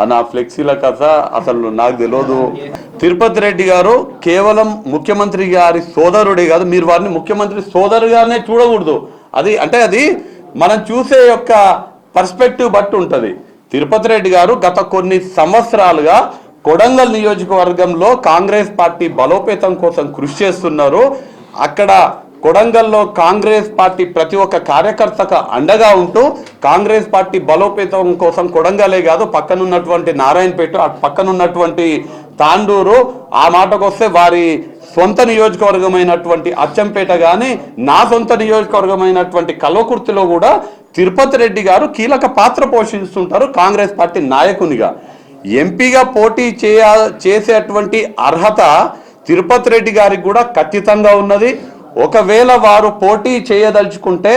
ఆ నా ఫ్లెక్సీల కథ అసలు నాకు తెలియదు తిరుపతి రెడ్డి గారు కేవలం ముఖ్యమంత్రి గారి సోదరుడే కాదు మీరు వారిని ముఖ్యమంత్రి సోదరుగానే చూడకూడదు. అది అంటే అది మనం చూసే యొక్క పర్స్పెక్టివ్ బట్టి ఉంటుంది. తిరుపతి రెడ్డి గారు గత కొన్ని సంవత్సరాలుగా కొడంగల్ నియోజకవర్గంలో కాంగ్రెస్ పార్టీ బలోపేతం కోసం కృషి చేస్తున్నారు. అక్కడ కొడంగల్లో కాంగ్రెస్ పార్టీ ప్రతి ఒక్క కార్యకర్తకు అండగా ఉంటూ కాంగ్రెస్ పార్టీ బలోపేతం కోసం కొడంగలే కాదు పక్కనున్నటువంటి నారాయణపేట అటు పక్కనున్నటువంటి తాండూరు ఆ మాటకు వస్తే వారి సొంత నియోజకవర్గమైనటువంటి అచ్చంపేట కానీ నా సొంత నియోజకవర్గమైనటువంటి కల్వకుర్తిలో కూడా తిరుపతి రెడ్డి గారు కీలక పాత్ర పోషిస్తుంటారు కాంగ్రెస్ పార్టీ నాయకునిగా. ఎంపీగా పోటీ చేయ చేసేటువంటి అర్హత తిరుపతి రెడ్డి గారికి కూడా ఖచ్చితంగా ఉన్నది. ఒకవేళ వారు పోటీ చేయదలుచుకుంటే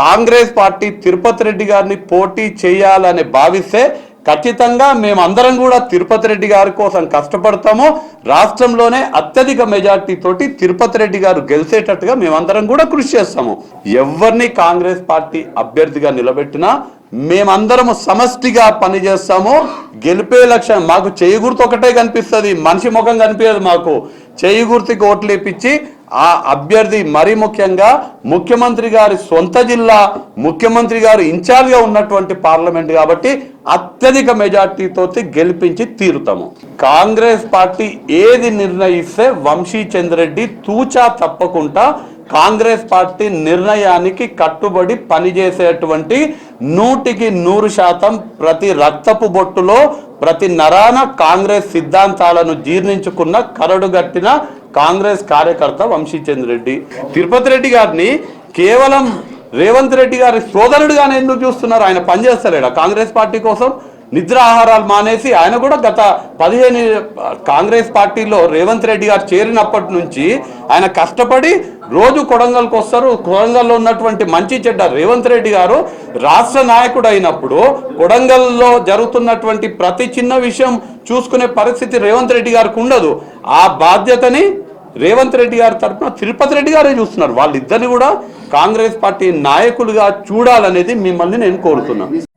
కాంగ్రెస్ పార్టీ తిరుపతి రెడ్డి గారిని పోటీ చేయాలని భావిస్తే ఖచ్చితంగా మేమందరం కూడా తిరుపతి రెడ్డి గారి కోసం కష్టపడతాము. రాష్ట్రంలోనే అత్యధిక మెజార్టీ తోటి తిరుపతి రెడ్డి గారు గెలిచేటట్టుగా మేమందరం కూడా కృషి చేస్తాము. ఎవరిని కాంగ్రెస్ పార్టీ అభ్యర్థిగా నిలబెట్టినా మేమందరము సమష్టిగా పనిచేస్తాము. గెలిపే లక్ష్యం మాకు చేయి గుర్తు ఒకటే కనిపిస్తుంది. మనిషి ముఖం కనిపించదు మాకు. చేయి గుర్తుకి ఓట్లు ఇప్పించి ఆ అభ్యర్థి మరీ ముఖ్యంగా ముఖ్యమంత్రి గారి సొంత జిల్లా ముఖ్యమంత్రి గారు ఇన్ఛార్జ్గా ఉన్నటువంటి పార్లమెంట్ కాబట్టి అత్యధిక మెజార్టీతో గెలిపించి తీరుతాము. కాంగ్రెస్ పార్టీ ఏది నిర్ణయిస్తే వంశీ చంద్రెడ్డి తూచా తప్పకుండా కాంగ్రెస్ పార్టీ నిర్ణయానికి కట్టుబడి పనిచేసేటువంటి నూటికి నూరు శాతం ప్రతి రక్తపు బొట్టులో ప్రతి నరాన కాంగ్రెస్ సిద్ధాంతాలను జీర్ణించుకున్న కరడుగట్టిన కాంగ్రెస్ కార్యకర్త వంశీచంద్ర రెడ్డి. తిరుపతి రెడ్డి గారిని కేవలం రేవంత్ రెడ్డి గారి సోదరుడుగానే ఎందుకు చూస్తున్నారు? ఆయన పనిచేస్తలేడా? కాంగ్రెస్ పార్టీ కోసం నిద్ర ఆహారాలు మానేసి ఆయన కూడా గత పదిహేను కాంగ్రెస్ పార్టీలో రేవంత్ రెడ్డి గారు చేరినప్పటి నుంచి ఆయన కష్టపడి రోజు కొడంగల్కి వస్తారు. కొడంగల్లో ఉన్నటువంటి మంచి చెడ్డ రేవంత్ రెడ్డి గారు రాష్ట్ర నాయకుడు అయినప్పుడు కొడంగల్లో జరుగుతున్నటువంటి ప్రతి చిన్న విషయం చూసుకునే పరిస్థితి రేవంత్ రెడ్డి గారికి ఉండదు. ఆ బాధ్యతని రేవంత్ రెడ్డి గారి తరఫున తిరుపతి రెడ్డి గారే చూస్తున్నారు. వాళ్ళిద్దరిని కూడా కాంగ్రెస్ పార్టీ నాయకులుగా చూడాలనేది మిమ్మల్ని నేను కోరుతున్నాను.